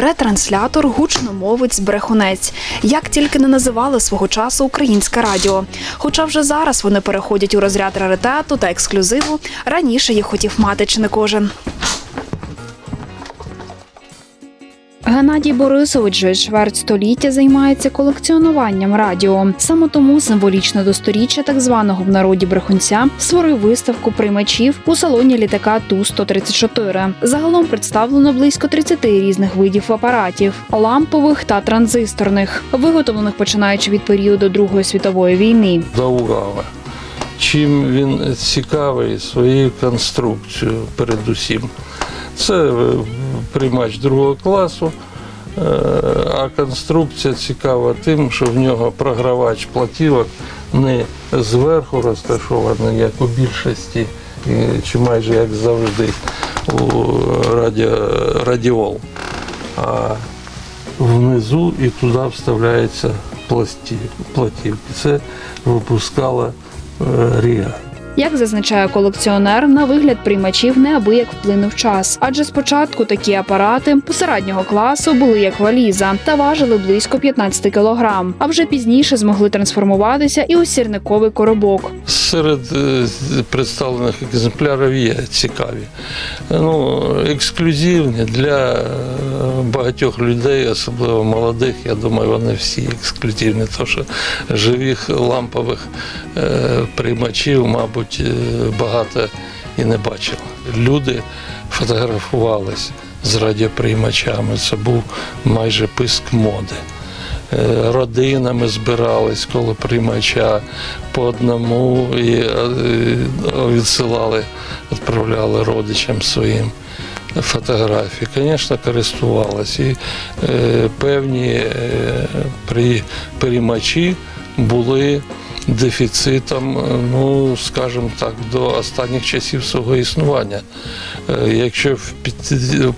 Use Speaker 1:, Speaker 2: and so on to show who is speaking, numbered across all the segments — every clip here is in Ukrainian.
Speaker 1: ретранслятор, гучномовець, брехунець. Як тільки не називали свого часу українське радіо. Хоча вже зараз вони переходять у розряд раритету та ексклюзиву, раніше їх хотів мати чи не кожен. Геннадій Борисович вже чверть століття займається колекціонуванням радіо. Саме тому символічно до сторіччя так званого в народі брехунця створив виставку приймачів у салоні літака Ту 134 Загалом представлено близько 30 різних видів апаратів лампових та транзисторних, виготовлених починаючи від періоду Другої світової війни.
Speaker 2: Даугава. Чим він цікавий своєю конструкцією, передусім. Це е, приймач другого класу, а конструкція цікава тим, що в нього програвач платівок не зверху розташований, як у більшості, е, чи майже як завжди у радіо, радіол, а внизу і туди вставляється платівки. Це випускала е, Ріга.
Speaker 1: Як зазначає колекціонер, на вигляд приймачів неабияк вплинув час, адже спочатку такі апарати посереднього класу були як валіза та важили близько 15 кілограм, а вже пізніше змогли трансформуватися і у сірниковий коробок.
Speaker 2: Серед е, представлених екземплярів є цікаві. Ну, ексклюзивні для е, багатьох людей, особливо молодих, я думаю, вони всі ексклюзивні, тому що живих лампових е, приймачів, мабуть, багато і не бачили. Люди фотографувалися з радіоприймачами. Це був майже писк моди. Е, родинами збирались коло приймача по одному і е, відсилали, відправляли родичам своїм фотографії. Звісно, користувалися. І е, певні е, при, приймачі були дефіцитом, е, ну, скажімо так, до останніх часів свого існування. Е, Якщо в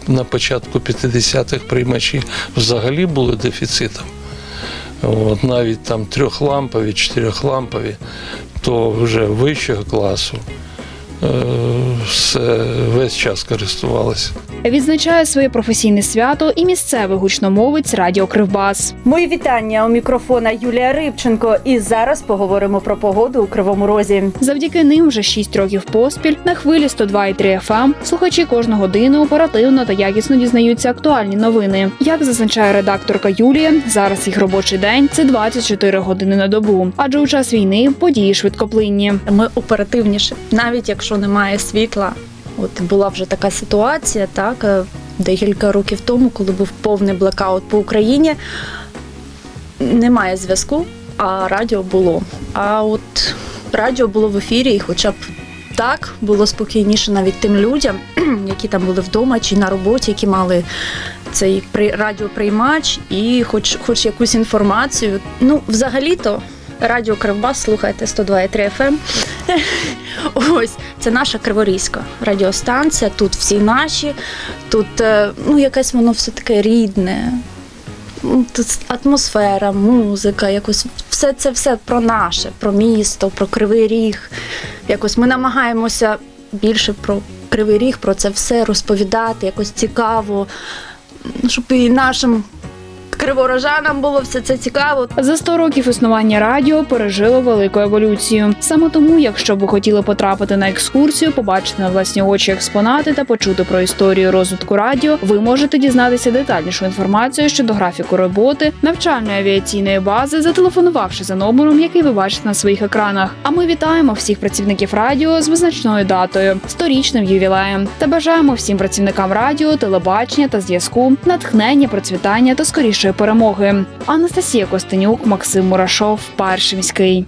Speaker 2: на початку 50-х приймачі взагалі були дефіцитом, От, навіть там трьохлампові, чотирьохлампові, то вже вищого класу все весь час користувалися.
Speaker 1: Відзначає своє професійне свято і місцевий гучномовець Радіо Кривбас.
Speaker 3: Мої вітання у мікрофона Юлія Рибченко. І зараз поговоримо про погоду у Кривому Розі.
Speaker 1: Завдяки ним вже 6 років поспіль на хвилі 102,3 FM слухачі кожну годину оперативно та якісно дізнаються актуальні новини. Як зазначає редакторка Юлія, зараз їх робочий день це 24 години на добу, адже у час війни події швидкоплинні.
Speaker 4: Ми оперативніше, навіть якщо немає світла. От була вже така ситуація, так е, декілька років тому, коли був повний блекаут по Україні. Немає зв'язку, а радіо було. А от радіо було в ефірі, і хоча б так було спокійніше навіть тим людям, які там були вдома чи на роботі, які мали цей при- радіоприймач і хоч, хоч якусь інформацію. Ну, взагалі-то. Радіо Кривбас, слухайте 102,3 FM. Ось це наша Криворізька радіостанція. Тут всі наші, тут е, ну якесь воно все таке рідне. Ну, Тут атмосфера, музика, якось все це все про наше, про місто, про Кривий Ріг. Якось ми намагаємося більше про Кривий Ріг, про це все розповідати, якось цікаво, щоб і нашим криворожанам було все це цікаво.
Speaker 1: За 100 років існування радіо пережило велику еволюцію. Саме тому, якщо ви хотіли потрапити на екскурсію, побачити на власні очі експонати та почути про історію розвитку радіо, ви можете дізнатися детальнішу інформацію щодо графіку роботи навчальної авіаційної бази, зателефонувавши за номером, який ви бачите на своїх екранах. А ми вітаємо всіх працівників радіо з визначною датою сторічним ювілеєм та бажаємо всім працівникам радіо, телебачення та зв'язку натхнення, процвітання та скорішої перемоги. Анастасія Костенюк, Максим Мурашов, Перший міський.